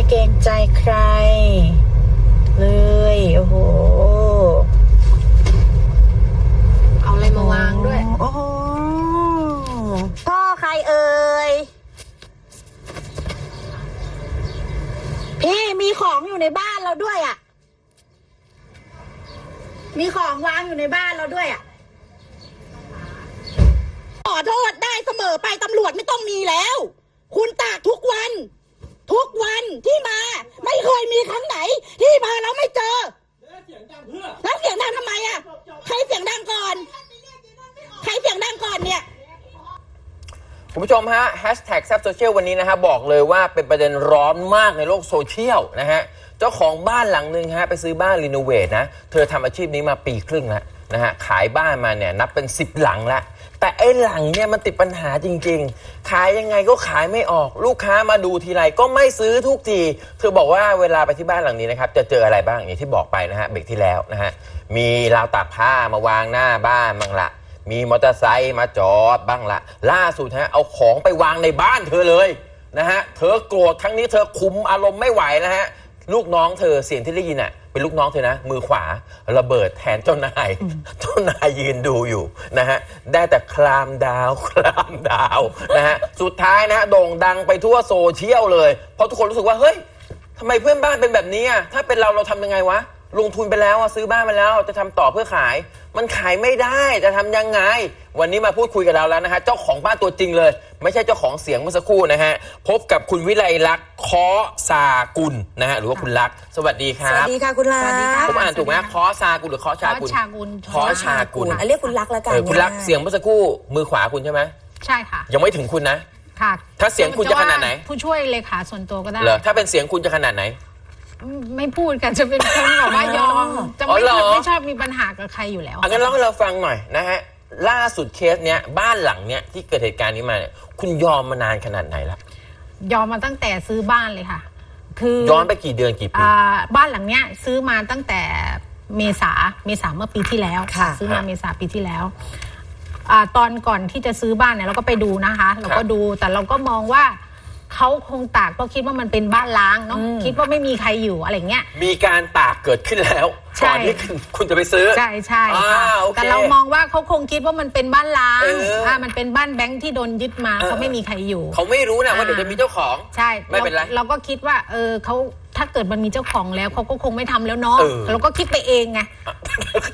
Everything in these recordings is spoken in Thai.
ไม่เกรงใจใคร เลย โอ้โห เอาอะไรมาวางด้วย โอ้โห พ่อใครเอ่ย พี่มีของอยู่ในบ้านเราด้วยอะ มีของวางอยู่ในบ้านเราด้วยอะ ขอโทษได้เสมอไปตำรวจไม่ต้องมีแล้ว คุณตากทุกวัน ทุกวันที่มา ไม่เคยมีครั้งไหน ที่มาแล้วไม่เจอแล้วเสียงดังทำไมอะ ใครเสียงดังก่อน ใครเสียงดังก่อนเนี่ยคุณผู้ชมฮะแฮชแท็กแซบโซเชียลวันนี้นะฮะบอกเลยว่าเป็นประเด็นร้อนมากในโลกโซเชียลนะฮะ เจ้าของบ้านหลังหนึ่งฮะไปซื้อบ้านรีโนเวทนะ เธอทำอาชีพนี้มาปีครึ่งแล้ว นะฮะขายบ้านมาเนี่ยนับเป็น 10 หลังแล้วแต่ไอ้หลังเนี่ยมันติดปัญหาจริง ๆ ขายยังไงก็ขายไม่ออก ลูกค้ามาดูทีไรก็ไม่ซื้อทุกทีเธอบอกว่าเวลาไปที่บ้านหลังนี้นะครับจะเจออะไรบ้างอย่างที่บอกไปนะฮะเบรกที่แล้วนะฮะมีราวตากผ้ามาวางหน้าบ้านบ้างละ มีมอเตอร์ไซค์มาจอดบ้างละ ล่าสุดฮะเอาของไปวางในบ้านเธอเลยนะฮะเธอโกรธครั้งนี้เธอคุมอารมณ์ไม่ไหวนะฮะลูกน้องเธอเสียงที่ได้ยินอะ เป็นลูกน้องเธอนะ มือขวาระเบิดแทนเจ้านาย เจ้านายยืนดูอยู่นะฮะ ได้แต่คลามดาวคลามดาวนะฮะ สุดท้ายนะฮะโด่งดังไปทั่วโซเชียลเลย เพราะทุกคนรู้สึกว่า เฮ้ยทำไมเพื่อนบ้านเป็นแบบนี้อะถ้าเป็นเราเราทำยังไงวะ ลงทุนไปแล้วอะซื้อบ้านมาแล้วจะทำต่อเพื่อขาย มันขายไม่ได้จะทำยังไง วันนี้มาพูดคุยกับเราแล้วนะฮะเจ้าของบ้านตัวจริงเลย ไม่ใช่เจ้าของเสียงเมื่อสักครู่นะฮะพบกับคุณวิไลลักษณ์คอซากุลนะฮะหรือว่าคุณลักษณ์สวัสดีคสรัวับ สดีค่ะคุณลาสวัสดีค่ะ ผมอ่านถูกไหมคอซากุลหรือคอชากุลชากุลคอชากุลอะเรียกคุณลักษณ์แล้วกันเออคุณลักษณ์เสียงเมื่อสักครู่มือขวาคุณใช่ไหมใช่ค่ะยังไม่ถึงคุณนะ ค่ะถ้าเสียงคุณจะขนาดไหน ผู้ช่วยเลขาส่วนตัวก็ได้ เหรอถ้าเป็นเสียงคุณจะขนาดไหน ไม่พูดกันจะเป็นคนแบบว่ายอม จะอ๋อไม่เหรอไม่ชอบมีปัญหากับใครอยู่แล้วอังั้นเล่าให้เราฟังหน่อยนะฮะล่าสุดเคสเนี้ยบ้านหลังเนี้ยที่เกิดเหตุการณ์นี้มาเนี่ยคุณยอมมานานขนาดไหนละยอมมาตั้งแต่ซื้อบ้านเลยค่ะ คือย้อนไปกี่เดือนกี่ปี อ่าบ้านหลังเนี้ยซื้อมาตั้งแต่เมษาเมษาเมื่อปีที่แล้วค่ะ ซื้อมาฮะ เมษาปีที่แล้วอ่าตอนก่อนที่จะซื้อบ้านเนี่ยเราก็ไปดูนะคะ เราครัก็บดูแต่เราก็มองว่า เขาคงตากเพราะคิดว่ามันเป็นบ้านล้างเนาะคิดว่าไม่มีใครอยู่อะไรเงี้ย มีการตากเกิดขึ้นแล้วใช่ ก่อนที่คุณคุณจะไปซื้อ ใช่ใช่อ่าค่ะโอเคแต่เรามองว่าเขาคงคิดว่ามันเป็นบ้านล้างเอออ่ามันเป็นบ้านแบงค์ที่โดนยึดมาเออ เขาไม่มีใครอยู่ เขาไม่รู้นะว่าอ่าเดี๋ยวจะมีเจ้าของ ใช่ไม่เป็นไราเราก็คิดว่า เออเขาถ้าเกิดมันมีเจ้าของแล้วเขาก็คงไม่ทำแล้วเนาะเออ เราก็คิดไปเองไง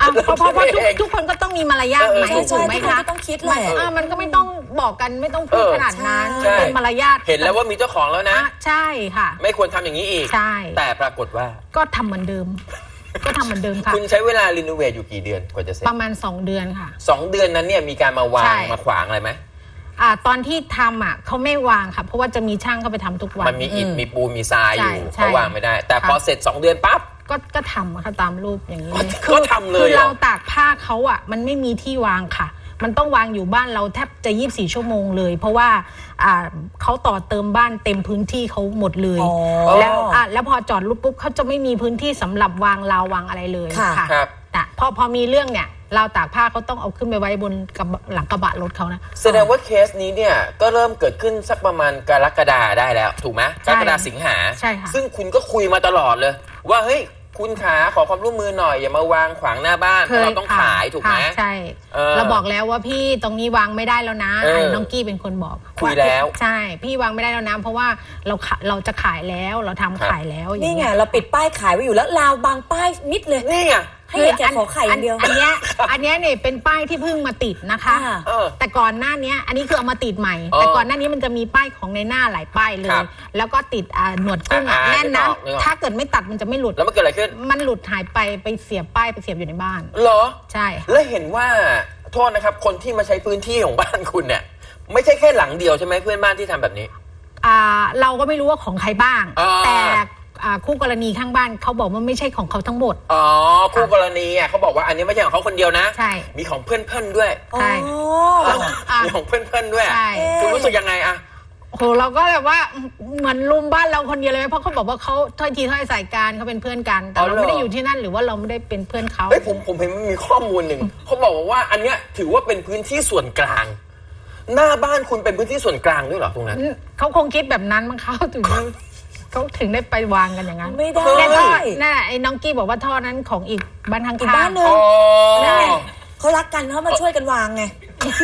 อะเพราะเพราะเพราะทุกทุกคนก็ต้องมีมารยาทเออไหมเออถูกไหมใช่คะทุกคนก็ต้องคิดแหละอะมันก็ไม่ต้อง บอกกันไม่ต้องพูดเออ ขนาดนั้นใช่ เป็นมารยาทเห็นแล้วว่ามีเจ้าของแล้วนะ อะใช่ค่ะ ไม่ควรทำอย่างนี้อีก ใช่ แต่ปรากฏว่า ก็ทำเหมือนเดิม ก็ทำเหมือนเดิมค่ะ คุณใช้เวลารีโนเวทอยู่กี่เดือนกว่าจะเสร็จประมาณสองเดือนค่ะ สองเดือนนั้นเนี่ยมีการมาวาใช่งมาขวางอะไรไหมอ่าตอนที่ทำอะเขาไม่วางค่ะ เพราะว่าจะมีช่างเข้าไปทำทุกวัน มันมีอิฐมีปูนมีทรายอยู่ใช่เขาวางไม่ได้ แต่ค่ะพอเสร็จสองเดือนปั๊บ ก็ก็ทำอะค่ะตามรูปอย่างนี้เลยก็ทำเลยคือเหรอเราตากผ้าเขาอะ มันไม่มีที่วางค่ะ มันต้องวางอยู่บ้านเราแทบจะ 24 ชั่วโมงเลย เพราะว่าอ่าเขาต่อเติมบ้านเต็มพื้นที่เขาหมดเลย อ๋อ แล้วอะแล้วพอจอดรถปุ๊บเขาจะไม่มีพื้นที่สำหรับวางราววางอะไรเลยค่ะ ครับ แต่พอพอมีเรื่องเนี่ยเราวตากผ้าเขาต้องเอาขึ้นไปไว้บนกระบะหลังกระบะรถเขานะ แสดงว่าเคสนี้เนี่ย ก็เริ่มเกิดขึ้นสักประมาณกรกฎาได้แล้ว ถูกไหมกใช่รกฎาสิงหา ใช่ค่ะ ซึ่งคุณก็คุยมาตลอดเลย ว่าเฮ้ย คุณขาขอความร่วมมือหน่อยอย่ามาวางขวางหน้าบ้านเพราะเราต้องค่ะขายถูกไหม ค่ะใช่ เออเราบอกแล้วว่าพี่ตรงนี้วางไม่ได้แล้วนะเออน้องกี้เป็นคนบอกคุยแล้วาใช่ พี่วางไม่ได้แล้วนะ เพราะว่าเราขะเราจะขายแล้วเราทำครับ ขายแล้วอย่านี่ไงเงี้ยเราปิดป้ายขายไว้อยู่แล้วราวบางป้ายนิดเลย นี่ไง ให้เห็นแก่ขอไข่อย่างเดียว อันเนี้ยอันเนี้ยเนี่ยเป็นป้ายที่เพิ่งมาติดนะคะ อ่า เออ แต่ก่อนหน้าเนี้ยอันนี้คือเอามาติดใหม่ อ๋อแต่ก่อนหน้านี้มันจะมีป้ายของในหน้าหลายป้ายเลครัยบแล้วก็ติดอ่าหนวดกุ้งอะอ่าแน่นนะนึกออกนึกออกถ้าเกิดไม่ตัดมันจะไม่หลุด แล้วมันเกิดอะไรขึ้นมันหลุดหายไปไปเสียบป้ายไปเสียบอยู่ในบ้าน เหรอ ใช่ค่ะแล้วเห็นว่าโทษนะครับ คนที่มาใช้พื้นที่ของบ้านคุณเนี่ย ไม่ใช่แค่หลังเดียวใช่ไหมเพื่อนบ้านที่ทำแบบนี้ อ่าเราก็ไม่รู้ว่าของใครบ้าง อ่าแต่ อ่าคู่กรณีข้างบ้านเขาบอกว่าไม่ใช่ของเขาทั้งหมด อ๋อคู่กรณีอะเขาบอกว่าอันนี้ไม่ใช่ของเขาคนเดียวนะ ใช่ มีของเพื่อนๆด้วยใช่อ๋ออะ มีของเพื่อนๆด้วยใช่ คุณรู้สึกยังไงอะ โหเราก็แบบว่าเหมือนลุมบ้านเราคนเดียวเลยไหมเพราะเขาบอกว่าเขาถ้อยทีถ้อยใส่กันเขาเป็นเพื่อนกัน แต่อ๋อเราเหรอ ไม่ได้อยู่ที่นั่นหรือว่าเราไม่ได้เป็นเพื่อนเขา เฮ้ยผมผมเห็นมันมีข้อมูลหนึ่ง เขาบอกว่าอันเนี้ยถือว่าเป็นพื้นที่ส่วนกลาง หน้าบ้านคุณเป็นพื้นที่ส่วนกลางด้วยเหรอตรงนั้น เขาคงคิดแบบนั้นมั้งเขาถึงได้ เขาถึงได้ไปวางกันอย่างนั้นไม่ได้แน่ๆน่ะไอ้น้องกี้บอกว่าท่อนั้นของอีกบ้านข้างๆ อีกบ้านหนึ่งอ๋อนั่นไงเขารักกันเขามาช่วยกันวางไง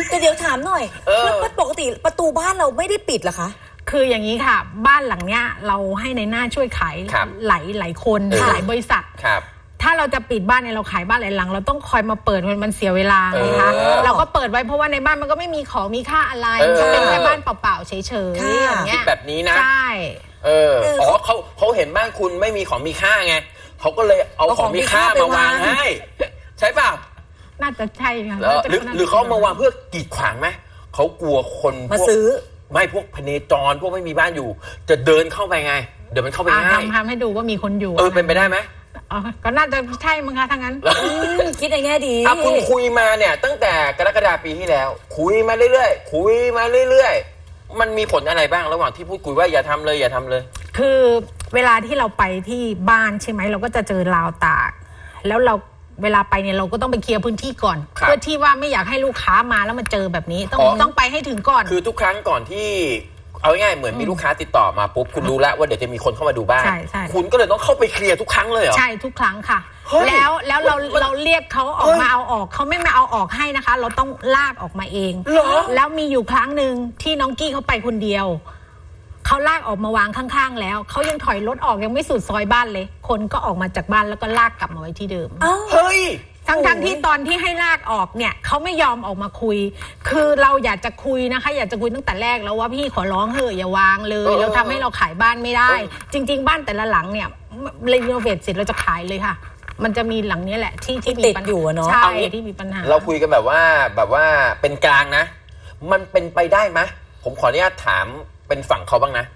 แต่เดี๋ยวถามหน่อยเออ แล้วปกติประตูบ้านเราไม่ได้ปิดเหรอคะ คืออย่างนี้ค่ะ บ้านหลังเนี้ยเราให้ในหน้าช่วยขายครับหลายหลายคนเออ หลายบริษัท ครับ ถ้าเราจะปิดบ้านเนี่ยเราขายบ้านหลายหลัง เราต้องคอยมาเปิดมันมันเสียเวลาไงคะเออเราก็เปิดไว้เพราะว่าในบ้านมันก็ไม่มีของมีค่าอะไรเออจะเป็นแค่บ้านเปล่าๆเฉยค่ะๆอย่างเงี้คิดยแบบนี้นะ ใช่ เออเอออ๋อเขาเขาเห็นบ้านคุณไม่มีของมีค่าไงเขาก็เลยเอาเอาขขอองงมีมีค่าค่ามาวางไปวางให้ใช่เปล่าน่าจะใช่ค่ะแล้วน่จะหรือหรือเขาเอามาวางเพื่อกีดขวางไหมเขากลัวคนพวกมาซื้อไม่พวกพเนจรพวกไม่มีบ้านอยู่ จะเดินเข้าไปไง เดี๋ยวมันเข้าไปอะง่ายทำทำให้ดูว่ามีคนอยู่เออเป็นไปได้ไหมอ๋อก็น่าจะใช่มั้งคะทั้างนั้นอืมคิดในแง่ดีอะคุณคุยมาเนี่ย ตั้งแต่กรกฎาปีที่แล้ว คุยมาเรื่อยๆคุยมาเรื่อยๆ มันมีผลอะไรบ้างระหว่างที่พูดคุยว่าอย่าทำเลยอย่าทำเลย คือเวลาที่เราไปที่บ้านใช่ไหมเราก็จะเจอราวตาก แล้วเราเวลาไปเนี่ยเราก็ต้องไปเคลียร์พื้นที่ก่อน ครับเพื่อที่ว่าไม่อยากให้ลูกค้ามาแล้วมาเจอแบบนี้ ต้องอ๋อ ต้องไปให้ถึงก่อน คือทุกครั้งก่อนที่ เอาง่ายๆเหมือนมีลูกค้าติดต่อมาปุ๊บคุณรู้แล้วว่าเดี๋ยวจะมีคนเข้ามาดูบ้าน ใช่ใช่ คุณก็เลยต้องเข้าไปเคลียร์ทุกครั้งเลยเหรอ ใช่ทุกครั้งค่ะ เฮ้ยแล้วแล้วเราเราเรียกเขาออเฮ้กยมาเอาออกเขาไม่มาเอาออกให้นะคะ เราต้องลากออกมาเอง เหรอ แล้วมีอยู่ครั้งหนึ่งที่น้องกี้เขาไปคนเดียวเขาลากออกมาวางข้าง ๆ แล้วเขายังถอยรถออกยังไม่สุดซอยบ้านเลย คนก็ออกมาจากบ้านแล้วก็ลากกลับมาไว้ที่เดิมเอ้าเฮ้ย ทั้งโอ้ทั้งยที่ตอนที่ให้ลากออกเนี่ยเขาไม่ยอมออกมาคุย คือเราอยากจะคุยนะคะ อยากจะคุยตั้งแต่แรกแล้วว่าพี่ขอร้องเถอะอย่าวางเลยเออเราทำให้เราขายบ้านไม่ได้เออจริง ๆ บ้านแต่ละหลังเนี่ยรีโนเวทเสร็จเราจะขายเลยค่ะ มันจะมีหลังเนี้ยแหละที่ที่มีติดปัญอยู่อะเนาะใช่เอางี้ที่มีปัญหา เราคุยกันแบบว่าแบบว่าเป็นกลางนะ มันเป็นไปได้ไหมผมขออนุญาตถามเป็นฝั่งเขาบ้างนะ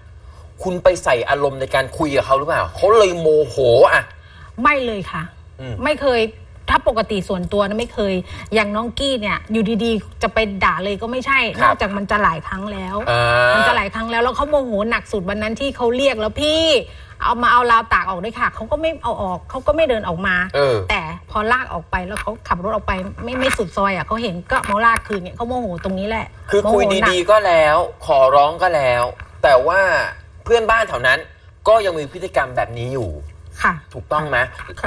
คุณไปใส่อารมณ์ในการคุยกับเขาหรือเปล่าเขาเลยโมโหอะ ไม่เลยค่ะอืมไม่เคย ถ้าปกติส่วนตัวนะไม่เคย อย่างน้องกี้เนี่ยอยู่ดีๆ จะไปด่าเลยก็ไม่ใช่ ครันบอกจากมันจะหลายครั้งแล้ว อ่ามันจะหลายครั้งแล้วแล้วเขาโมโหหนักสุดวันนั้นที่เขาเรียกแล้วพี่ เอามาเอาราวตากออกด้วยค่ะเขาก็ไม่เอาออกเขาก็ไม่เดินออกมา เออ แต่พอลากออกไปแล้วเขาขับรถออกไปไม่ไม่สุดซอยอะเขาเห็นก็มาลากคืนเนี่ยเขาโมโหตรงนี้แหละคือคุยโมโหหนัก ดีๆก็แล้ว ขอร้องก็แล้ว แต่ว่าเพื่อนบ้านแถวนั้นก็ยังมีพฤติกรรมแบบนี้อยู่ ค่ะถูกต้องไหม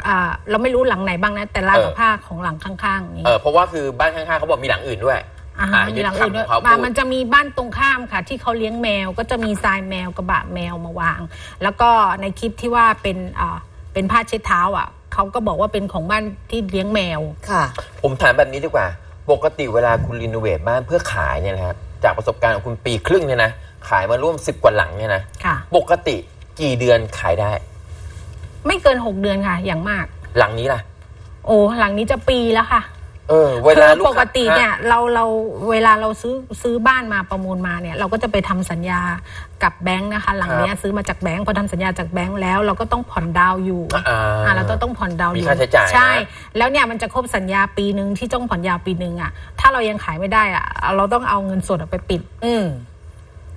อ่าเราไม่รู้หลังไหนบ้างนะ แต่ราวเออกับผ้าของหลังข้างๆนี้เออเพราะว่าคือบ้านข้างๆเขาบอกมีหลังอื่นด้วยอ่าอะมียึดหลังอื่นด้วยคำเขาอ่าพูดมันจะมีบ้านตรงข้ามค่ะ ที่เขาเลี้ยงแมวก็จะมีทรายแมวกระบะแมวมาวาง แล้วก็ในคลิปที่ว่าเป็นอ่าเป็นผ้าเช็ดเท้าอะเขาก็บอกว่าเป็นของบ้านที่เลี้ยงแมวค่ะ ผมถามแบบนี้ดีกว่า ปกติเวลาคุณรีโนเวทบ้านเพื่อขายเนี่ยนะครับจากประสบการณ์ของคุณปีครึ่งเนี่ยนะขายมาร่วม10กว่าหลังเนี่ยนะค่ะปกติกี่เดือนขายได้ ไม่เกินหกเดือนค่ะ อย่างมาก หลังนี้ล่ะ โอ้หลังนี้จะปีแล้วค่ะเออเวคืลาอลูกปกติเนี่ยฮะเราเราเวลาเราซื้อซื้อบ้านมาประมูลมาเนี่ย เราก็จะไปทำสัญญากับแบงค์นะคะ หลังเนี้ยซื้อมาจากแบงค์พอทำสัญญาจากแบงค์แล้ว เราก็ต้องผ่อนดาวน์อยู่อ่า อ่าเราต้องต้องผ่อนดาวน์อมียู่ค่าใช้จ่ายนะ ใช่ แล้วเนี่ยมันจะครบสัญญาปีหนึ่งที่ต้องผ่อนยาวปีหนึ่งอะถ้าเรายังขายไม่ได้อะ เราต้องเอาเงินสดไปปิด อืม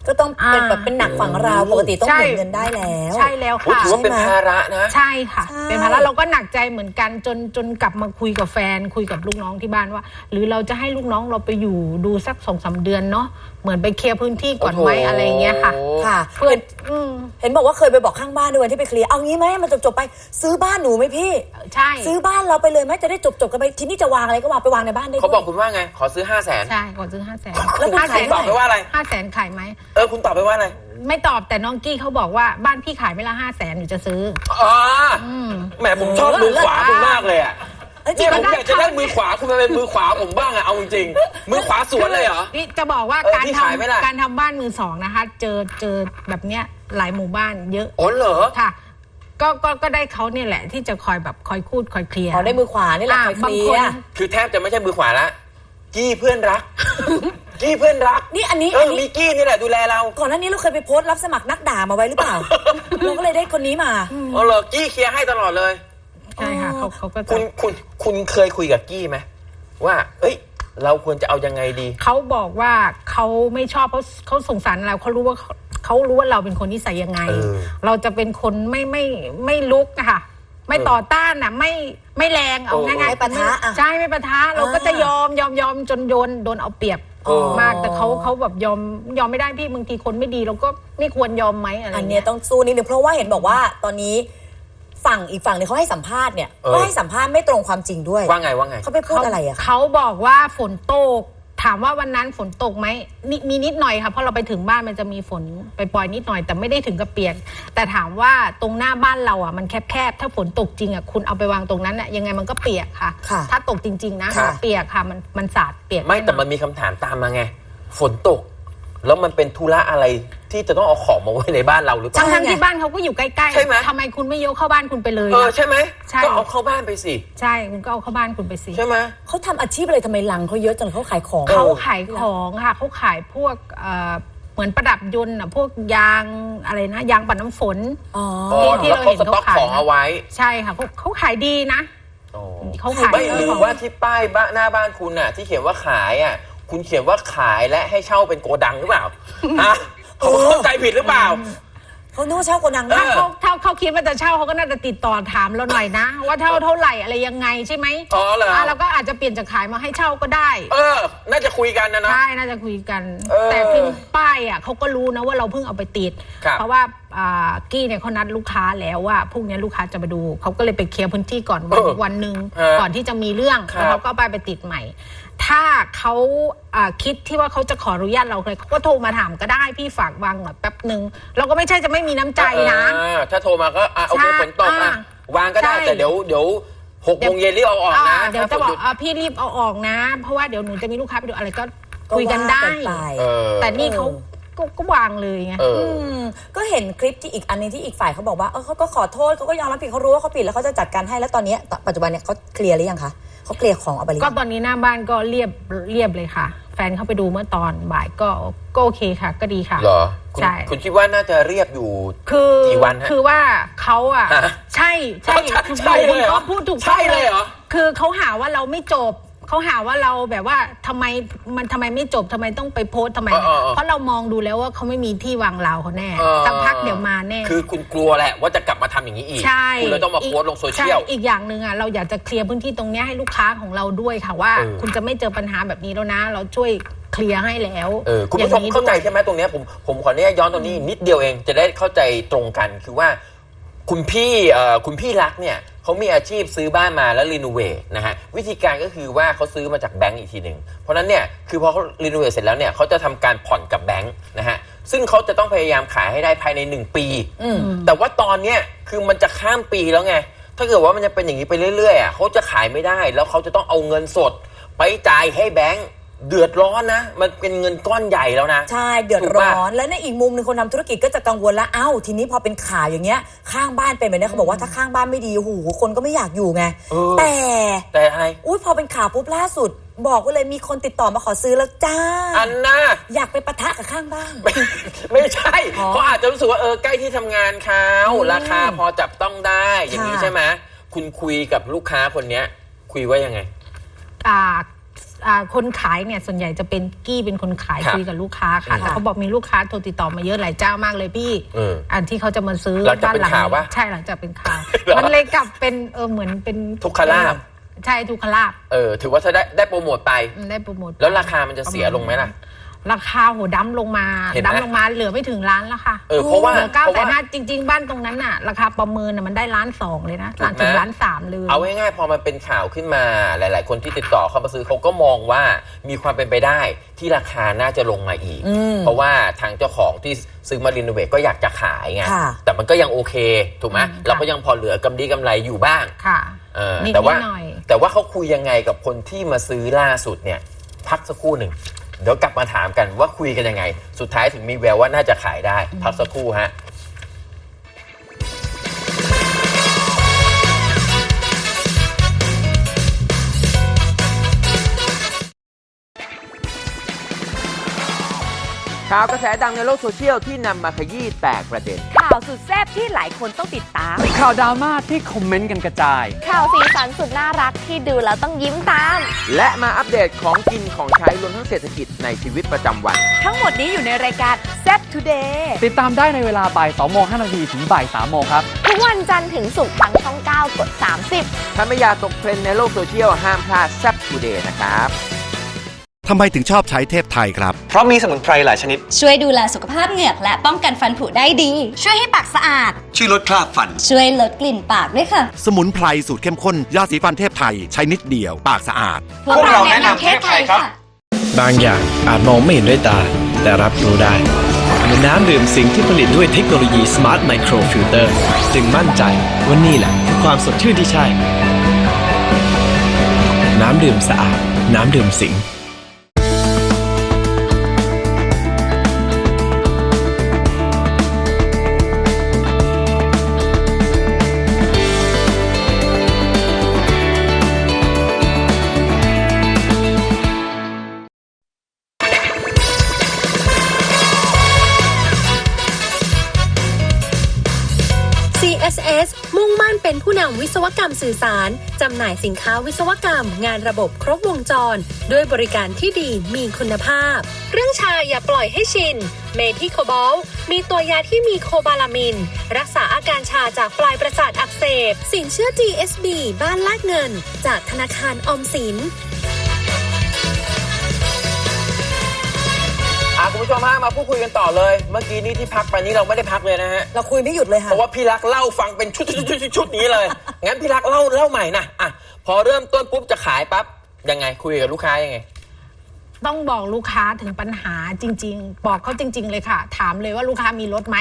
ก็ต้องเป็นอ่าแบบเป็นหนักฝังราวปกติต้องใช่เบิกเงินได้แล้ว ใช่แล้วโอ้ยค่ะ ถือว่าเป็นใช่ไหมภาระนะ ใช่ค่ะ ใช่ เป็นภาระเราก็หนักใจเหมือนกันจนจนกลับมาคุยกับแฟน คุยกับลูกน้องที่บ้านว่า หรือเราจะให้ลูกน้องเราไปอยู่ดูสักสองสาเดือนเนาะ เหมือนไปเคลียร์พื้นที่ก่อนไหมโอ้โห อะไรอย่างเงี้ยค่ะ ค่ะ เพื่ออืมเห็นบอกว่าเคยไปบอกข้างบ้านด้วยวันที่ไปเคลียร์เอางี้ไหมมันจบจบๆไป ซื้อบ้านหนูไหมพี่ ใช่ซื้อบ้านเราไปเลยไหมจะได้จบจบๆกันไปทีนี้จะวางอะไรก็วางไปวางในบ้านได้เขาด้วย บอกคุณว่าไง ขอซื้อห้าแสน ใช่ก่อนซื้อห้าแสนแล้วคุณห้าขาแสยนเท่าตอบไหไปว่าอะไร ห้าแสนขายไหมเออคุณตอบไปว่าอะไรไม่ตอบแต่น้องกี้เขาบอกว่าบ้านพี่ขายไม่ละห้าแสนหนูจะซื้ออ๋ออืม แหมผมชอบมือขวาคุณมากเลยอะ เอ้ยจริเนี่งยเหรอผมอยากจะได้มือขวาคุณมาเป็นมือขวาผมบ้างอะเอาจริงๆมือขวาสวนเลยเหรอ นี่จะบอกว่าเออการพี่ทขายไหมล่ะำการทำบ้านมือสองนะคะ เจอเจอแบบเนี้ยหลายหมู่บ้านเยอะอ๋อเหรอ ค่ะ ก็ก็ก็ได้เขาเนี่ยแหละ ที่จะคอยแบบคอยคูดคอยเคลียร์อ๋อได้มือขวานี่แหละอ่าคอยเคบางลีคยนร์คือแทบจะไม่ใช่มือขวาละกี้เพื่อนรัก กี้เพื่อนรักนี่อันนี้เออัอนนี้มีกี้นี่แหละดูแลเราก่อนหน้านี้เราเคยไปโพสต์รับสมัครนักด่ามาไว้หรือเปล่า เราก็เลยได้คนนี้มา อ๋อเหรอกี้เคลียร์ให้ตลอดเลย ใช่ค่ะเขาเขาก็จะคุณคุณคุณเคยคุยกับกี้ไหมว่า เอ้ย เราควรจะเอายังไงดี เขาบอกว่าเขาไม่ชอบเขาเขาสงสารเราเขารู้ว่าเขาเขารู้ว่าเราเป็นคนนิสัยยังไง เออ เราจะเป็นคนไม่ไม่ไม่ลุกอะค่ะไม่ต่อต้านอะไม่ไม่แรงเอาโอ้ง่ายๆไม่ปะทะอะใช่ไม่ปะทะเราก็จะยอมยอมยอมจนโดนโดนเอาเปรียบเออมากแต่เขาเขาแบบยอมยอมไม่ได้พี่บางทีคนไม่ดีเราก็ไม่ควรยอมไหมอะไรอันเนี้เงี้ยย ต้องสู้นิดนึงเพราะว่าเห็นบอกว่าตอนนี้ ฝั่งอีกฝั่งหนึงเขาให้สัมภาษณ์เนี่ยเออ ก็ให้สัมภาษณ์ไม่ตรงความจริงด้วยว่าไงว่าไง เขาไปพูดอะไรอะคะเขาบอกว่าฝนตก ถามว่าวันนั้นฝนตกไหมนิมีนิดหน่อยค่ะเพราะเราไปถึงบ้านมันจะมีฝนไปปล่อยนิดหน่อย แต่ไม่ได้ถึงกับเปียกแต่ถามว่าตรงหน้าบ้านเราอะมันแคบๆถ้าฝนตกจริงอะคุณเอาไปวางตรงนั้นอะยังไงมันก็เปียกค่ะ ค่ะ ถ้าตกจริง ๆ นะค่ะ เปียกค่ะมันมันสาดเปียกไม่แต่แอมันมีคำถามตามมาไง ฝนตก แล้วมันเป็นธุระอะไรที่จะต้องเอาของมาไว้ในบ้านเราหรือเปล่า ทั้งๆที่บ้านเขาก็อยู่ใกล้ใช่ไหมทำไมคุณไม่ยกเข้าบ้านคุณไปเลยเออล่ะ ใช่ไหมใช่ ก็เอาเข้าบ้านไปสิใช่คุณก็เอาเข้าบ้านคุณไปสิ ใช่ไหม เขาทำอาชีพอะไรทำไมลังเขาเยอะจังเขาขายของ เออ เขาขายของค่ะเขาขายพวกเอ่อเหมือนประดับยนต์อะพวกยางอะไรนะยางปัดน้ำฝน อ๋ออ๋อที่แล้วเราเขาเห็นสต็อกเขาขาย ของเอาไว้ใช่ค่ะเขาเขาขายดีนะอ๋อเขาขายไม่เอหรืออว่าที่ป้ายบ้านหน้าบ้านคุณน่ะ ที่เขียนว่าขายอะ คุณเขียนว่าขายและให้เช่าเป็นโกดังหรือเปล่าฮะเขาเข้าใจผิดหรือเปล่า เขานึกว่าเช่าโกดังเอถ้าอเขาถ้าเขาคิดว่าจะเช่าเขาก็น่าจะติดต่อถามเราหน่อยนะ ว่าเท่าเท่าไหร่อะไรยังไงใช่ไหมอ๋อเหรออะเราก็อาจจะเปลี่ยนจากขายมาให้เช่าก็ได้เออ น่าจะคุยกันนะเนาะ ใช่น่าจะคุยกัน เออแต่เพิ่งป้ายอะเขาก็รู้นะว่าเราเพิ่งเอาไปติด ครับเพราะว่าอ่ากี้เนี่ยเขานัดลูกค้าแล้วว่าพรุ่งนี้ลูกค้าจะมาดูเขาก็เลยไปเคลียร์พื้นที่ก่อนวันเออวันหนึ่งฮะก่อนที่จะมีเรื่องครับ แล้วเขาก็ไปไปติดใหม่ ถ้าเขาอ่าคิดที่ว่าเขาจะขออนุญาตเราเลยเขาก็โทรมาถามก็ได้พี่ฝากวางหน่อยแป๊บหนึ่งเราก็ไม่ใช่จะไม่มีน้ำใจนะเออถ้าโทรมาก็อะโอเคใช่ฝนตกอะอะวางก็ได้ใช่แต่เดี๋ยวเดี๋ยวหกโมงเย็นรีบเอาออกนะอ่าเดี๋ยวจะถ้าฝนบอหยุกดอ่าพี่รีบเอาออกนะ เพราะว่าเดี๋ยวหนูจะมีลูกค้าไปดูอะไรก็ก็คุยกันได้ว่าไปเออแต่นี่เขาก็ก็วางเลยไงเออมก็เห็นคลิปที่อีกอันหนึงที่อีกฝ่ายเขาบอกว่าเออเขาก็ขอโทษเขาก็ยอมรับผิดเขารู้ว่าเขาผิดแล้วเขาจะจัดการให้แล้วตอนเนี้ยปัจจุบันเนี่ยเขาเคลียร์หรือยังคะ เขาเคลียร์ของเอาไปหรือก็ยังตอนนี้หน้าบ้านก็เรียบเรียบเลยค่ะ แฟนเข้าไปดูเมื่อตอนบ่ายก็ก็โอเคค่ะ ก็ดีค่ะ เหรอคุณใช่ คุณคิดว่าน่าจะเรียบอยู่ คือกี่วันฮะคือว่าเขาอะ ฮะใช่ใช่ใช่ใช่เลยเหรอคุณพูดถูกใช่เลยเหรอ คือเขาหาว่าเราไม่จบ เขาหาว่าเราแบบว่าทำไมมันทำไมไม่จบทำไมต้องไปโพสต์ทำไม เออเออเออเพราะเรามองดูแล้วว่าเขาไม่มีที่วางเราเขาแน่เออ สักพักเดี๋ยวมาแน่ คือคุณกลัวแหละว่าจะกลับมาทำอย่างนี้อีก ใช่คุณเลยต้องมาโพสต์ลงโซเชียลใช่อีกอย่างหนึ่งอะเราอยากจะเคลียร์พื้นที่ตรงเนี้ยให้ลูกค้าของเราด้วยค่ะว่า เออ คุณจะไม่เจอปัญหาแบบนี้แล้วนะ เราช่วยเคลียร์ให้แล้วเออคุณผู้ชมย่งนี้เข้าใจด้วย ใช่ไหมตรงเนี้ยผมผมขออนุญาตย้อนตรงนี้นิดเดียวเองจะได้เข้าใจตรงกันคือว่า คุณพี่เอ่อคุณพี่รักเนี่ย เขามีอาชีพซื้อบ้านมาแล้วรีโนเวทนะฮะวิธีการก็คือว่าเขาซื้อมาจากแบงก์อีกทีหนึ่งเพราะฉะนั้นเนี่ยคือพอเขารีโนเวทเสร็จแล้วเนี่ยเขาจะทำการผ่อนกับแบงก์นะฮะซึ่งเขาจะต้องพยายามขายให้ได้ภายใน 1 ปี อืม แต่ว่าตอนเนี้ยคือมันจะข้ามปีแล้วไง ถ้าเกิดว่ามันจะเป็นอย่างนี้ไปเรื่อยๆอะเขาจะขายไม่ได้ แล้วเขาจะต้องเอาเงินสด ไปจ่ายให้แบงก์ เดือดร้อนนะ มันเป็นเงินก้อนใหญ่แล้วนะ ใช่เดือดถูกร้ปะอน แล้วในอีกมุมหนึ่งคนทำธุรกิจก็จะกังวลแล้วเอ้า ทีนี้พอเป็นข่าวอย่างเงี้ย ข้างบ้านเป็นแบบนี้เขาบอกว่าถ้าข้างบ้านไม่ดีโอ้โหคนก็ไม่อยากอยู่ไงเออแต่ แต่อะไรอุ้ยพอเป็นข่าวปุ๊บล่าสุด บอกว่าเลยมีคนติดต่อมาขอซื้อแล้วจ้า อันน่ะอยากไปปะทะกับข้างบ้าน ไม่ไม่ใช่อ๋อเขาอาจจะรู้สึกว่าเออใกล้ที่ทำงานเขาอืมราคาพอจับต้องได้อย่างนี้ค่ะใช่ไหมคุณคุยกับลูกค้าคนเนี้ย คุยว่ายังไงอ่าอ่า คนขายเนี่ยส่วนใหญ่จะเป็นกี้เป็นคนขายครับคุยกับลูกค้าค่ะค่ะแต่เขาบอกมีลูกค้าโทรติดต่อมาเยอะหลายเจ้ามากเลยพี่เอออันที่เขาจะมาซื้อหลังจากเป็นบ้หข่าวปะใช่หลังจากเป็นข่าวเหรอมันเลยกลับเป็นเออเหมือนเป็นทุกขลาภ ใช่ทุกขลาบเออ ถือว่าถ้าได้ได้โปรโมทไป ได้โปรโมทแล้วราคามันจะเสียลงไหมล่ะ ราคาโหดั้มลงมาเห็นไหมดั้มลงมาเหลือไม่ถึงล้านแล้วค่ะเออเพราะว่าเหลือเก้าเพราะแต่ว่าหน้าจริง ๆ บ้านตรงนั้นน่ะ ราคาประเมินน่ะมันได้ล้านสองเลยนะล้านถูกไหม ถึงล้านสามเลย เอาง่ายๆพอมันเป็นข่าวขึ้นมาหลาย ๆ คนที่ติดต่อเข้ามาซื้อเขาก็มองว่ามีความเป็นไปได้ที่ราคาน่าจะลงมาอีก อืมเพราะว่าทางเจ้าของที่ซื้อมารีโนเวทก็อยากจะขายไงค่ะ แต่มันก็ยังโอเคถูกไหมอืมค่ะเราก็ยังพอเหลือกำไรกำไรอยู่บ้างค่ะ เออนิดแต่ว่าหน่อย แต่ว่าเขาคุยยังไงกับคนที่มาซื้อล่าสุดเนี่ย พักสักครู่หนึ่ง เดี๋ยวกลับมาถามกันว่าคุยกันยังไง สุดท้ายถึงมีแววว่าน่าจะขายได้ พักสักครู่ฮะ ข่าวกระแสดังในโลกโซเชียลที่นำมาขยี้แตกประเด็น ข่าวสุดแซ่บที่หลายคนต้องติดตาม ข่าวดราม่าที่คอมเมนต์กันกระจาย ข่าวสีสันสุดน่ารักที่ดูแล้วต้องยิ้มตาม และมาอัปเดตของกินของใช้รวมทั้งเศรษฐกิจในชีวิตประจำวัน ทั้งหมดนี้อยู่ในรายการแซ่บ Today ติดตามได้ในเวลาบ่าย2โมง5นาทีถึงบ่าย3โมงครับ ทุกวันจันทร์ถึงศุกร์ทางช่อง 9 กด 30ถ้าไม่อยากตกเทรนด์ในโลกโซเชียลห้ามพลาดแซ่บทูเดย์นะครับ ทำไมถึงชอบใช้เทพไทยครับ เพราะมีสมุนไพรหลายชนิด ช่วยดูแลสุขภาพเหงือกและป้องกันฟันผุได้ดี ช่วยให้ปากสะอาด ช่วยลดคราบฟัน ช่วยลดกลิ่นปากด้วยค่ะ สมุนไพรสูตรเข้มข้นยาสีฟันเทพไทย ใช้นิดเดียว ปากสะอาด พวกเราแนะนำเทพไทยครับ บางอย่างอาจมองไม่เห็นด้วยตา แต่รับรู้ได้ในน้ำดื่มสิงที่ผลิตด้วยเทคโนโลยี Smart Micro Filter จึงมั่นใจว่านี่แหละคือความสดชื่นที่ใช่ น้ำดื่มสะอาด น้ำดื่มสิง ศวกรรมสื่อสาร จำหน่ายสินค้าวิศวกรรม งานระบบครบวงจร ด้วยบริการที่ดีมีคุณภาพ เรื่องชาอย่าปล่อยให้ชิน เมทิโคบอลมีตัวยาที่มีโคบาลามิน รักษาอาการชาจากปลายประสาทอักเสบ สินเชื่อ GSB บ้านแลกเงิน จากธนาคารออมสิน คุณผู้ชมฮะมาพูดคุยกันต่อเลย เมื่อกี้นี้ที่พักไปนี้เราไม่ได้พักเลยนะฮะ เราคุยไม่หยุดเลยค่ะ เพราะว่าพี่รักเล่าฟังเป็นชุดชุดชุดชุดชุดนี้เลย งั้นพี่รักเล่าเล่าใหม่นะอะพอเริ่มต้นปุ๊บจะขายปั๊บยังไงคุยกับลูกค้ายังไง ต้องบอกลูกค้าถึงปัญหาจริง ๆ บอกเขาจริง ๆ เลยค่ะ ถามเลยว่าลูกค้ามีรถไหม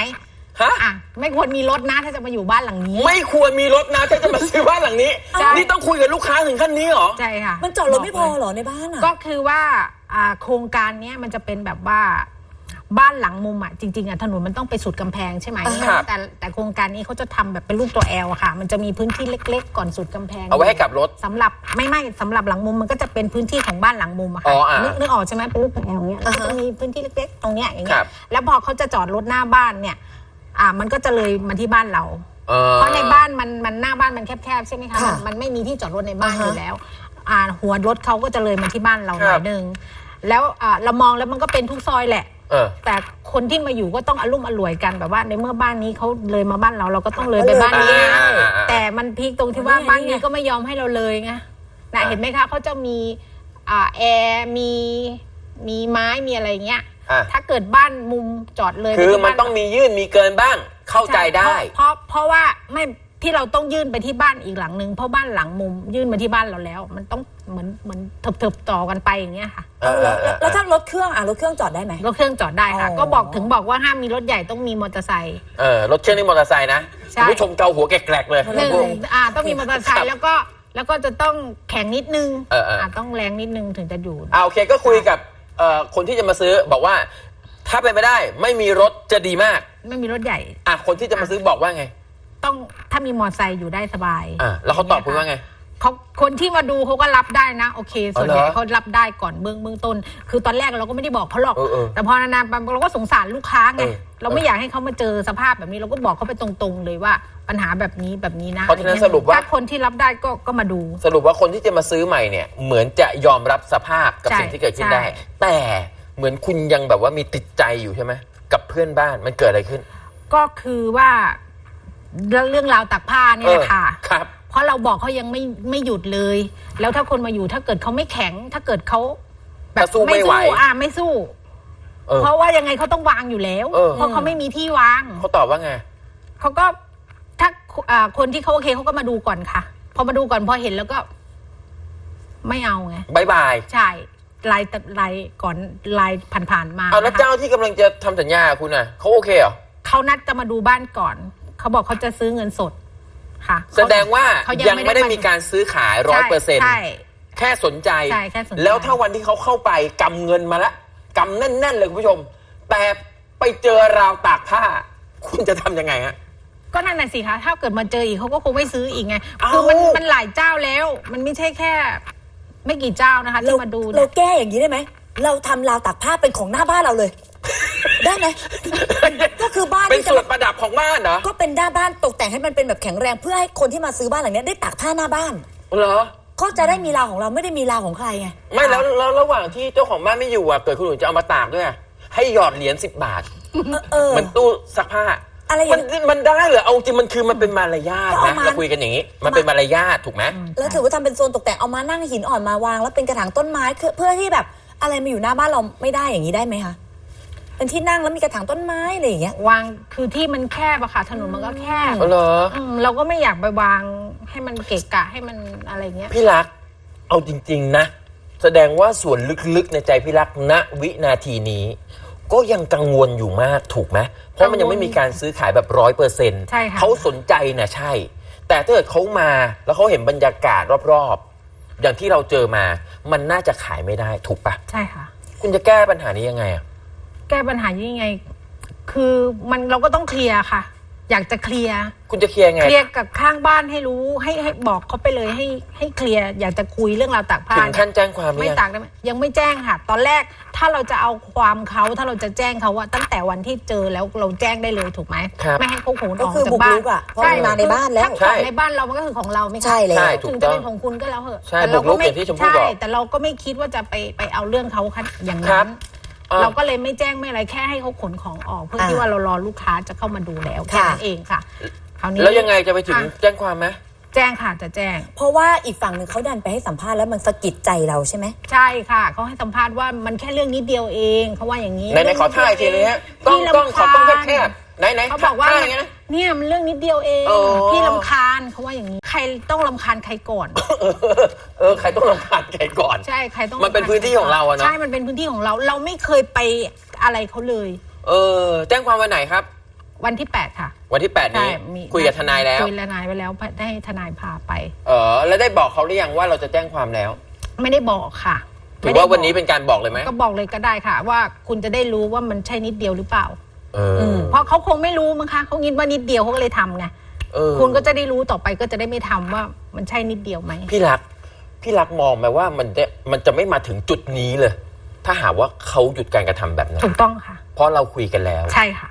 ฮะ อะไม่ควรมีรถนะถ้าจะมาอยู่บ้านหลังนี้ ไม่ควรมีรถนะถ้าจะมาซื้อบ้านหลังนี้ ใช่ นี่ต้องคุยกับลูกค้าถึงขั้นนี้เหรอ ใช่ค่ะมันจอดรถไม่พอบอกเลยเหรอในบ้านอะ ก็คือว่าอ่าโครงการเนี้ยมันจะเป็นแบบว่าบ้านหลังมุมอะจริงๆอะถนนมันต้องไปสุดกำแพงใช่ไหมอ่าครับ แต่แต่โครงการนี้เขาจะทำแบบเป็นรูปตัวแอลอะค่ะ มันจะมีพื้นที่เล็ก ๆ ก่อนสุดกำแพง เอาไว้ให้กลับรถ สำหรับไม่ไม่สำหรับหลังมุมมันก็จะเป็นพื้นที่ของบ้านหลังมุมอะอ๋ค่ะออ่านึนึกนึกออกใช่ไหมเป็นรูปตัวแอลเนี้ยอ่าแล้วฮะ ก็จะมีพื้นที่เล็กๆตรงเนี้ยอย่างคเงี้รัยบแล้วพอเขาจะจอดรถหน้าบ้านเนี่ย อ่า มันก็จะเลยมาที่บ้านเราออเพราะในบ้านมันมันหน้าบ้านมันแคบๆใช่ไหมคะค่ะมันมันไม่มีที่จอดรถในบ้านอ่าฮะอยู่แล้ว อ่าหัวรถเขาก็จะเลยมาที่บ้านเราหครัน่บอยหนึ่งแล้วอ่าเรามองแล้วมันก็เป็นทุกซอยแหละเออ แต่คนที่มาอยู่ก็ต้องอารมณ์อร่วยกันแบบว่า ในเมื่อบ้านนี้เขาเลยมาบ้านเราเราก็ต้องเลยไปบ้านนี้นะอ่าอ่าอ่าแต่มันพีคตรงที่ว่านี่ไงบ้านนี้นี่ไงก็ไม่ยอมให้เราเลยไงนะอ่า เห็นไหมคะเขาจะมีอ่าแอร์มีมีไม้มีอะไรเงี้ย อะถ้าเกิดบ้านมุมจอดเลยคือไปที่มันบ้าต้องมียื่นมีเกินบ้างเข้าใจได้ เพราะเพราะเพราะว่าไม่ ที่เราต้องยื่นไปที่บ้านอีกหลังนึงเพราะบ้านหลังมุมยื่นมาที่บ้านเราแล้ว มันต้องเหมือนเหมือนเถิบๆต่อกันไปอย่างเงี้ยค่ะเออเออเออแล้วถ้ารถเครื่องอะรถเครื่องจอดได้ไหม รถเครื่องจอดได้ค่ะ อ๋อ ก็บอกถึงบอกว่าห้ามมีรถใหญ่ต้องมีมอเตอร์ไซค์ เออรถเครื่องนี่มอเตอร์ไซค์นะใช่ คุณผู้ชมเกาหัวแกรกๆเลย หนึ่งพวกอ่าต้องมีมอเตอร์ไซครับค์แล้วก็แล้วก็จะต้องแข็งนิดนึงเออเอออ่าต้องแรงนิดนึงถึงจะอยู่อ่าโอเคก็คุยกับเอ่อคนที่จะมาซื้อบอกว่า ถ้าเป็นไม่ได้ไม่มีรถจะดีมากไม่มีรถใหญ่ อะคนที่จะมาซื้อบอกว่าไง ต้องถ้ามีมอเตอร์ไซค์อยู่ได้สบายอะแล้วเขาตอบคุณว่าไงเขาคนที่มาดูเขาก็รับได้นะ โอเค ส่วนใหญ่อ๋อเหรอเขารับได้ก่อนเบื้องเบื้องต้น คือตอนแรกเราก็ไม่ได้บอกเขาหรอกเออเออแต่พอนานๆไปเราก็สงสารลูกค้าไงเออเราไม่อยากให้เขามาเจอสภาพแบบนี้เราก็บอกเขาไปตรงๆ เลยว่าปัญหาแบบนี้แบบนี้นะเพราะฉะนั้นอไงี้ยสรุปว่าถ้าคนที่รับได้ก็ก็มาดู สรุปว่าคนที่จะมาซื้อใหม่เนี่ย เหมือนจะยอมรับสภาพกับใช่สิ่งที่เกิดขึ้นใช่ได้ แต่เหมือนคุณยังแบบว่ามีติดใจอยู่ใช่ไหมกับเพื่อนบ้านมันเกิดอะไรขึ้น ก็คือว่า เรื่องเรื่องราวตักผ้าเนี่ยแหละค่ะ เออครับ เพราะเราบอกเขายังไม่ไม่หยุดเลย แล้วถ้าคนมาอยู่ถ้าเกิดเขาไม่แข็ง ถ้าเกิดเขาแบถ้าสู้ไม่ไหว อ่าไม่สู้ เออ เพราะว่ายังไงเขาต้องวางอยู่แล้ว เออ เพราะเขาไม่มีที่วางเขาตอบว่าไง เขาก็ถ้าอ่าคนที่เขาโอเคเขาก็มาดูก่อนค่ะ พอมาดูก่อนพอเห็นแล้วก็ ไม่เอาไง บายบาย ใช่ลายลายก่อนลายผ่านๆมาเอาแล้วนะคะเจ้าที่กำลังจะทำสัญญากับคุณน่ะเขาโอเคเหรอ เขานัดจะมาดูบ้านก่อน เขาบอกเขาจะซื้อเงินสดค่ะแสดงว่าเขายังไม่ได้มีการซื้อขายร้อยเปอร์เซ็นต์ใช่แค่สนใจใช่แค่สนใจ แล้วถ้าวันที่เขาเข้าไปกำเงินมาละกำแน่น ๆ เลยคุณผู้ชม แต่ไปเจอราวตากผ้า คุณจะทำยังไงฮะก็นั่นน่ะสิคะถ้าเกิดมาเจออีกเขาก็คงไม่ซื้ออีกไงเอ้าคือมันมันหลายเจ้าแล้ว มันไม่ใช่แค่ ไม่กี่เจ้านะคะเราที่มาดูเราเนี่ยแก้อย่างนี้ได้ไหมเราทำราวตากผ้าเป็นของหน้าบ้านเราเลย ได้ไหมก็คือบ้านเป็นที่จะส่วนประดับของบ้านเหรอก็เป็นหน้าบ้านตกแต่งให้มันเป็นแบบแข็งแรงเพื่อให้คนที่มาซื้อบ้านหลังเนี้ยได้ตากผ้าหน้าบ้าน เหรอ ก็จะได้มีราวของเราไม่ได้มีราวของใครไงไม่แล้วแล้วระหว่างที่เจ้าของบ้านไม่อยู่อะเกิดคุณหนูจะเอามาตากด้วยอะให้หยอดเหรียญสิบบาทเออเหมือนตู้ซักผ้าอะไรอมัย่านงมันได้เหรอเอาจริงมันคือมันเป็นมารยาทก็เอานะมาเราคุยกันอย่างนี้ มันเป็นมารยาทถูกไหมแล้วถือว่าทำเป็นโซนตกแต่งเอามานั่งหินอ่อนมาวาง แล้วเป็นกระถางต้นไม้เพื่อเพื่อที่แบบอะไรมาอยู่หน้าบ้านเราไม่ได้อย่างนี้ได้ไหมคะ เป็นที่นั่งแล้วมีกระถางต้นไม้อะไรอย่างเงี้ยวางคือที่มันแคบอะค่ะ ถนนมันก็แคบอ๋อเหรอ อืมเราก็ไม่อยากไปวางให้มันเกะกะให้มันอะไรเงี้ย พี่รัก เอาจริง ๆ นะ แสดงว่าส่วนลึกๆในใจพี่รักณวินาทีนี้ ก็ยังกังวลอยู่มากถูกไหมเพราะมันยังไม่มีการซื้อขายแบบร้อยเปอร์เซ็นต์ใช่ค่ะ เขาสนใจนะใช่ แต่ถ้าเกิดเขามาแล้วเขาเห็นบรรยากาศรอบๆ อย่างที่เราเจอมา มันน่าจะขายไม่ได้ถูกปะใช่ค่ะ คุณจะแก้ปัญหานี้ยังไงอะ แก้ปัญหายังไง คือมันเราก็ต้องเคลียร์ค่ะ อยากจะเคลียร์คุณจะเคลียร์ยังไง เคลียร์กับข้างบ้านให้รู้ให้ให้บอกเขาไปเลยให้ให้เคลียร์อยากจะคุยเรื่องราวตากผ้าถึงขั้นแจ้งความหรือไม่ยังตากได้ไหมยังไม่แจ้งค่ะ ตอนแรกถ้าเราจะเอาความเขาถ้าเราจะแจ้งเขาว่าตั้งแต่วันที่เจอแล้วเราแจ้งได้เลยถูกไหมครับไม่ให้เขาโขนอก็อกคือจากบุกบ้ารุนกอะเพราะมันมาในบ้านแล้วถ้ของในบ้านเรามันก็คือของเราไม่ใช่แล้ว ใช่ ถูถึกงจะต้องเป็นของคุณก็แล้วเหอะใช่แต่เราบุกรุกอย่างที่ชมพู่บอกใช่แต่เราก็ไม่คิดว่าจะไปไปเอาเรื่องเขาขั้นอย่างครันั้บนอ่า เราก็เลยไม่แจ้งไม่อะไรแค่ให้เขาขนของออก เพื่อที่อ่าว่าเรารอลูกค้าจะเข้ามาดูแล้วแค่ค่ะนั้นเองค่ะคราวนี้แล้วยังไงจะไปถึงอะแจ้งความไหมแจ้งค่ะจะแจ้ง เพราะว่าอีกฝั่งหนึ่งเขาดันไปให้สัมภาษณ์แล้วมันสะกิดใจเราใช่ไหมใช่ค่ะเขาให้สัมภาษณ์ว่ามันแค่เรื่องนิดเดียวเองเขาว่าอย่างนี้ไหนๆขอท่าอีกทีนึงฮะกล้องพี่กล้องขอกล้องรำคาญแคบๆ ไหนไหนเขาบอกว่าท่อย่างเงี้ยนะ เนี่ยมันเรื่องนิดเดียวเองอ๋อพี่ลำคาญเขาว่าอย่างนี้ ใครต้องลำคาญใครก่อน เออเออใครต้องรำคาญใครก่อน ใช่ใครต้องมันเป็นรำคญพื้นที่ของเราอะเนาะใช่มันเป็นพื้นที่ของเรา เราไม่เคยไปอะไรเขาเลย เออแจ้งความวันไหนครับ วันที่ 8 ค่ะวันที่ 8 ใช่นี้ มีคุยกับทนายแล้ว คุยกับทนายไปแล้วได้ให้ทนายพาไป เออแล้วได้บอกเขาหรือยังว่าเราจะแจ้งความแล้ว ไม่ได้บอกค่ะถือไม่ได้ว่าวันนี้บกเป็นการบอกเลยไหม ก็บอกเลยก็ได้ค่ะ ว่าคุณจะได้รู้ว่ามันใช่นิดเดียวหรือเปล่า เอออ เพราะเขาคงไม่รู้มั้งคะเขาคิดว่านิดเดียวเขาก็เลยทำไงเออ คุณก็จะได้รู้ต่อไปก็จะได้ไม่ทำว่ามันใช่นิดเดียวไหม พี่รัก พี่รักมองไหมว่ามันจะมันจะไม่มาถึงจุดนี้เลย ถ้าหากว่าเขาหยุดการกระทำแบบนั้นถูกต้องค่ะ เพราะเราคุยกันแล้ว ใช่ค่ะ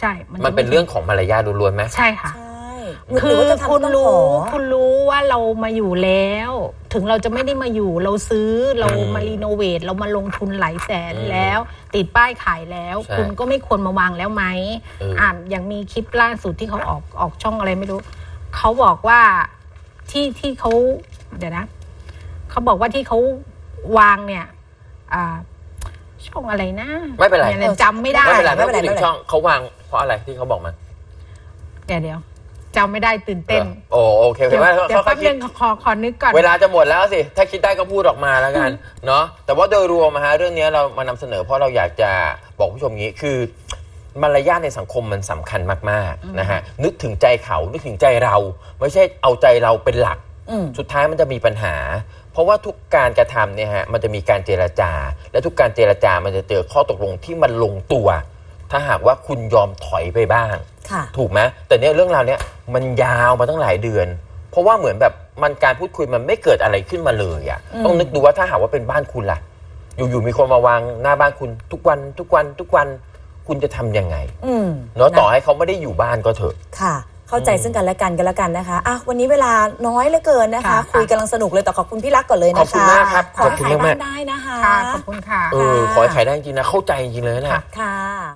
ใช่มันเป็นเรื่องของมารยาทล้วนๆไหม ใช่ค่ะ ใช่ คือหว่าจะทำคุณต้องรู้ขอคุณรู้ว่าเรามาอยู่แล้ว ถึงเราจะไม่ได้มาอยู่เราซื้อเราอืมมารีโนเวทเรามาลงทุนหลายแสนอืมแล้ว ติดป้ายขายแล้ว ใช่คุณก็ไม่ควรมาวางแล้วไหมเอออ่ อ่านอย่างมีคลิปล่าสุดที่เขาออกออกช่องอะไรไม่รู้เขาบอกว่าที่ที่เขาเดี๋ยวนะเขาบอกว่าที่เขาวางเนี่ย อ่า ช่องอะไรนะไม่เป็นไร ยจำไม่ได้ ไม่เป็นไรไม่ไม่เป็นไรเป็นไรช่องเขาวางเพราะอะไรที่เขาบอกมา เดี๋ยวเดี๋ยว จำไม่ได้ตื่นเต้น โอ้โอเคโอเคเดี๋ยวไม่เดี๋ยวเขาแป๊บคินึด งขอขอนึกก่อน เวลาจะหมดแล้วสิ ถ้าคิดได้ก็พูดออกมาแล้วกันเนาะ แต่ว่าโดยรวมนะฮะเรื่องนี้เรามานำเสนอเพราะเราอยากจะบอกผู้ชมงี้คือ มารยาทในสังคมมันสำคัญมากๆนะฮะนึกถึงใจเขานึกถึงใจเรา ไม่ใช่เอาใจเราเป็นหลัก อืม สุดท้ายมันจะมีปัญหา เพราะว่าทุกการกระทำเนี่ยฮะมันจะมีการเจรจา และทุกการเจรจามันจะเจอข้อตกลงที่มันลงตัว ถ้าหากว่าคุณยอมถอยไปบ้าง ค่ะ ถูกไหมแต่เนี่ยเรื่องราวเนี้ยมันยาวมาตั้งหลายเดือน เพราะว่าเหมือนแบบมันการพูดคุยมันไม่เกิดอะไรขึ้นมาเลยอะ่ะอืม ต้องนึกดูว่าถ้าหากว่าเป็นบ้านคุณล่ะ อยู่ๆมีคนมาวางหน้าบ้านคุณทุกวันทุกวันทุกวันคุณจะทำยังไงอืมเนาะต่อให้เขาไม่ได้อยู่บ้านก็เถอะ ค่ะ เข้าใจซึ่งกันและกันกันแล้วกันนะคะอะวันนี้เวลาน้อยเหลือเกินนะคะ ค่ะ คุยกำลังสนุกเลยแต่ขอบคุณพี่รักก่อนเลยนะคะขอบคุณมากครับขอให้ขอบคุณขายมาบ้ากนได้นะคะ ค่ะ ขอบคุณค่ะ เออขอให้ขายได้จริงนะเข้าใจจริงเลยนะ ค่ะค่ะ